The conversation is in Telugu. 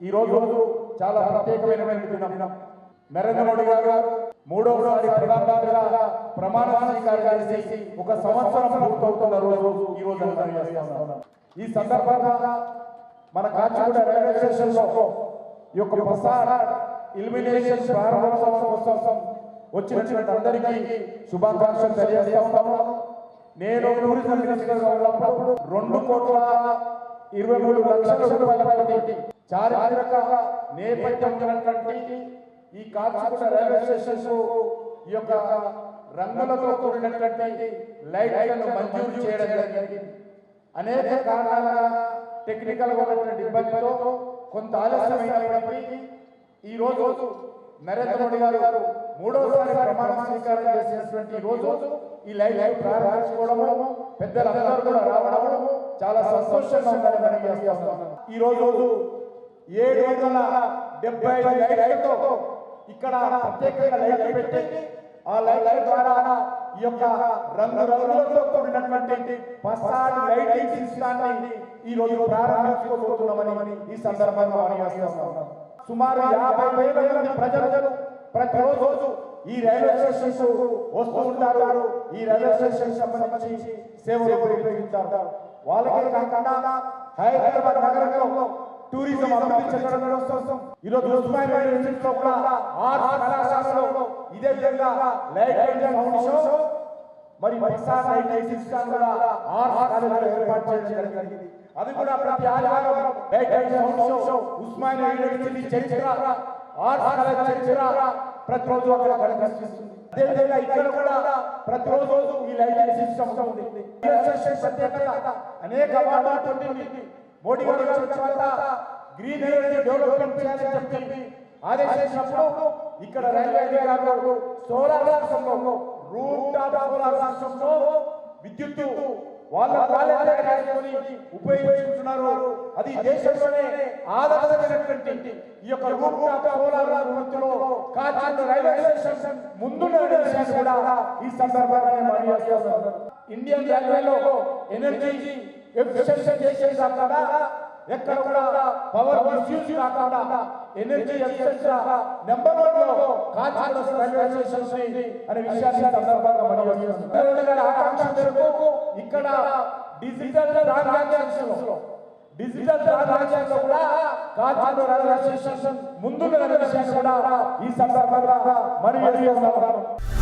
ఈ రోజు చాలా ప్రత్యేకమైనటువంటి దినం. నరేంద్ర మోడీ గారు మూడవసారి ప్రధానమంత్రిగా ప్రమాణ స్వీకారం చేసి ఒక సంవత్సరం పూర్తవుతున్న రోజు ఈ రోజు ఈ సందర్భంగా మన కాచిగూడ రైల్వే స్టేషన్లో ఈ యొక్క ప్రసార ఇల్యుమినేషన్ ప్రారంభోత్సవం కోసం వచ్చినటువంటి అందరికీ శుభాకాంక్షలు తెలియజేస్తాము నేను టూరిజం మినిస్టర్గా ఉన్నప్పుడు రెండు కోట్ల ఇరవై మూడు లక్షల రూపాయల చారిత్రక నేపథ్యం ఉన్నటువంటి ఈ కాచిగూడ రైల్వే స్టేషన్ ఈ యొక్క రంగులతో కూడినటువంటి లైట్లను మంజూరు చేయడం జరిగింది. అనేక కారణాల టెక్నికల్గా ఉన్నటువంటి ఇబ్బందితో కొంత ఆలస్యమైనప్పటికీ ఈ రోజు నరేంద్ర మోడీ గారు మూడోసారి ప్రమాణ స్వీకారం చేసినటువంటి ఈ రోజు ఈ లైట్ ప్రారంభించుకోవడము పెద్దలందరూ కూడా రావడము చాలా సంతోషంగా ఉందని మనం చేస్తున్నాం ఈ రోజు ఏడు వందల డెబ్బై ఐదు లైట్లతో ఇక్కడ ప్రత్యేకంగా లైట్లు పెట్టి ఆ లైట్ల ద్వారా ఈ యొక్క రంగు రంగులతో కూడినటువంటి పసాడ్ లైటింగ్ సిస్టాన్ని ఈ రోజు ప్రారంభించుకోబోతున్నామని ఈ సందర్భంగా మనం సుమారు యాభై వేల మంది ప్రజలు ప్రతిరోజు ఈ రైల్వే స్టేషన్స్ వస్తూ ఉంటారు. ఈ రైల్వే స్టేషన్ సంబంధించి సేవలు ఉపయోగించారు వాళ్ళకే కాకుండా హైదరాబాద్ నగరంలో టూరిజం అభివృద్ధి చెందడం కోసం ఈరోజు ఉస్మానియా యూనివర్సిటీలో కూడా ఆర్ట్స్ కళాశాలలో ఇదే విధంగా లైట్ అండ్ సౌండ్ షో మరి ప్రసాద్ లైట్ సిస్టమ్ కూడా ఆర్ట్స్ కాలేజీలో ఏర్పాటు చేయడం జరిగింది. అది కూడా ప్రతి ఆదివారం light and sound show Osmania university చరిత్ర ఆర్ట్స్ కాలేజ్ చరిత్ర ప్రతిరోజు అక్కడ కనిపిస్తుంది. అదేవిధంగా ఇక్కడ కూడా ప్రతిరోజు ఈ లైట్ సిస్టమ్ ఉంది అనేక అవార్డులు పొందింది. మోడీ గారు వచ్చిన తర్వాత గ్రీన్ ఎనర్జీ డెవలప్మెంట్ చేయాలని చెప్పి ఆదేశించినప్పుడు ఇక్కడ రైల్వే అధికారులు సోలార్ రాష్ట్రంలో రూట్ టాప్ సోలార్ సిస్టంలో విద్యుత్తు వాళ్ళ వాళ్ళే ఉపయోగించుకుంటున్నారు అది దేశంలోనే ఆధారమైనటువంటి ఈ యొక్క రూట్ టాప్ సోలార్ విద్యుత్తులో కాచిగూడ రైల్వే స్టేషన్ ముందున్న విషయాన్ని కూడా ఈ సందర్భంగా ఇండియన్ రైల్వేలో ఎనర్జీ ఎఫిషియన్సీ చేసే కాకుండా ఎక్కడ కూడా పవర్ మిస్యూజ్ కాకుండా ఎనర్జీ ఎఫిషియన్సీ నెంబర్ వన్లో కాచిగూడ రైల్వే స్టేషన్ అనే విషయాన్ని సందర్భంగా మనం చేస్తున్నాం ఆకాంక్ష మేరకు ఇక్కడ డిజిటల్ ట్రాన్సాక్షన్స్ డిజిటల్ ట్రాన్సాక్షన్స్లో కూడా కాచిగూడ రైల్వే స్టేషన్ ముందున్న విషయాన్ని కూడా ఈ సందర్భంగా మనం చేస్తున్నాం